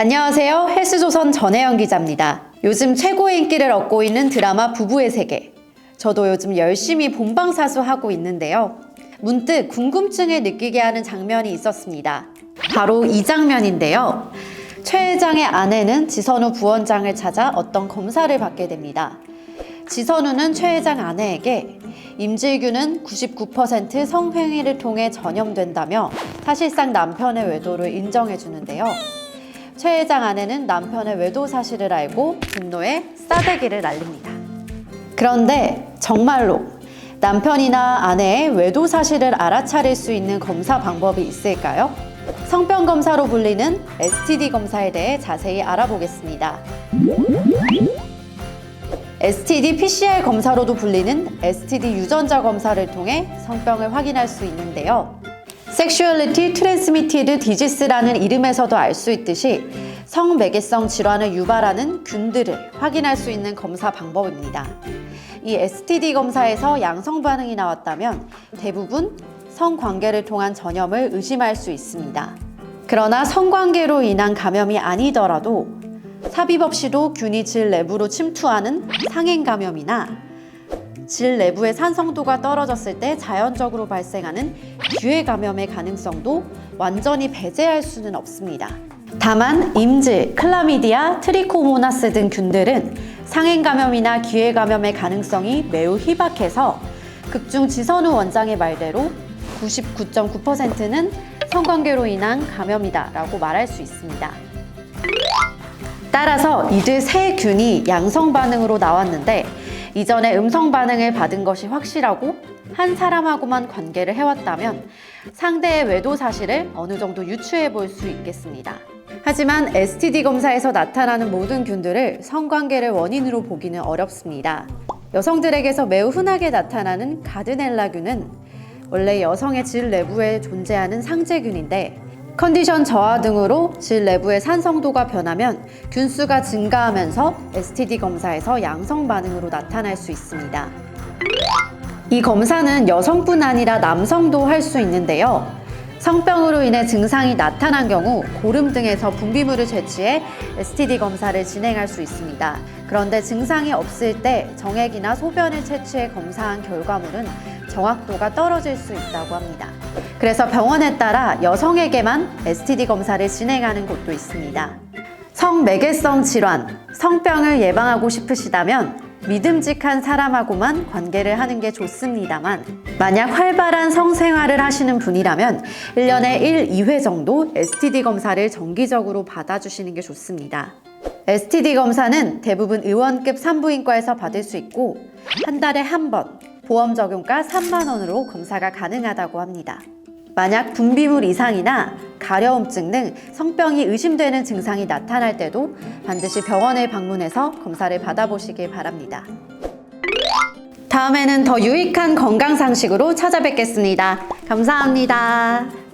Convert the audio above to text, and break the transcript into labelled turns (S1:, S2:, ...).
S1: 안녕하세요. 헬스조선 전혜영 기자입니다. 요즘 최고의 인기를 얻고 있는 드라마 부부의 세계. 저도 요즘 열심히 본방사수하고 있는데요. 문득 궁금증을 느끼게 하는 장면이 있었습니다. 바로 이 장면인데요. 최 회장의 아내는 지선우 부원장을 찾아 어떤 검사를 받게 됩니다. 지선우는 최 회장 아내에게 임질규는 99% 성행위를 통해 전염된다며 사실상 남편의 외도를 인정해 주는데요. 최 회장 아내는 남편의 외도 사실을 알고 분노에 싸대기를 날립니다. 그런데 정말로 남편이나 아내의 외도 사실을 알아차릴 수 있는 검사 방법이 있을까요? 성병 검사로 불리는 STD 검사에 대해 자세히 알아보겠습니다. STD PCR 검사로도 불리는 STD 유전자 검사를 통해 성병을 확인할 수 있는데요. Sexuality Transmitted Disease라는 이름에서도 알 수 있듯이 성매개성 질환을 유발하는 균들을 확인할 수 있는 검사 방법입니다. 이 STD 검사에서 양성 반응이 나왔다면 대부분 성관계를 통한 전염을 의심할 수 있습니다. 그러나 성관계로 인한 감염이 아니더라도 삽입 없이도 균이 질 내부로 침투하는 상행 감염이나 질 내부의 산성도가 떨어졌을 때 자연적으로 발생하는 기회 감염의 가능성도 완전히 배제할 수는 없습니다. 다만 임질, 클라미디아, 트리코모나스 등 균들은 상행 감염이나 기회 감염의 가능성이 매우 희박해서 극중 지선우 원장의 말대로 99.9%는 성관계로 인한 감염이다 라고 말할 수 있습니다. 따라서 이들 세 균이 양성 반응으로 나왔는데 이전에 음성 반응을 받은 것이 확실하고 한 사람하고만 관계를 해왔다면 상대의 외도 사실을 어느 정도 유추해 볼 수 있겠습니다. 하지만 STD 검사에서 나타나는 모든 균들을 성관계를 원인으로 보기는 어렵습니다. 여성들에게서 매우 흔하게 나타나는 가드넬라균은 원래 여성의 질 내부에 존재하는 상재균인데 컨디션 저하 등으로 질 내부의 산성도가 변하면 균수가 증가하면서 STD 검사에서 양성 반응으로 나타날 수 있습니다. 이 검사는 여성뿐 아니라 남성도 할 수 있는데요. 성병으로 인해 증상이 나타난 경우 고름 등에서 분비물을 채취해 STD 검사를 진행할 수 있습니다. 그런데 증상이 없을 때 정액이나 소변을 채취해 검사한 결과물은 정확도가 떨어질 수 있다고 합니다. 그래서 병원에 따라 여성에게만 STD 검사를 진행하는 곳도 있습니다. 성매개성 질환, 성병을 예방하고 싶으시다면 믿음직한 사람하고만 관계를 하는 게 좋습니다만 만약 활발한 성생활을 하시는 분이라면 1년에 1, 2회 정도 STD 검사를 정기적으로 받아주시는 게 좋습니다. STD 검사는 대부분 의원급 산부인과에서 받을 수 있고 한 달에 한 번 보험 적용가 3만 원으로 검사가 가능하다고 합니다. 만약 분비물 이상이나 가려움증 등 성병이 의심되는 증상이 나타날 때도 반드시 병원을 방문해서 검사를 받아보시길 바랍니다. 다음에는 더 유익한 건강 상식으로 찾아뵙겠습니다. 감사합니다.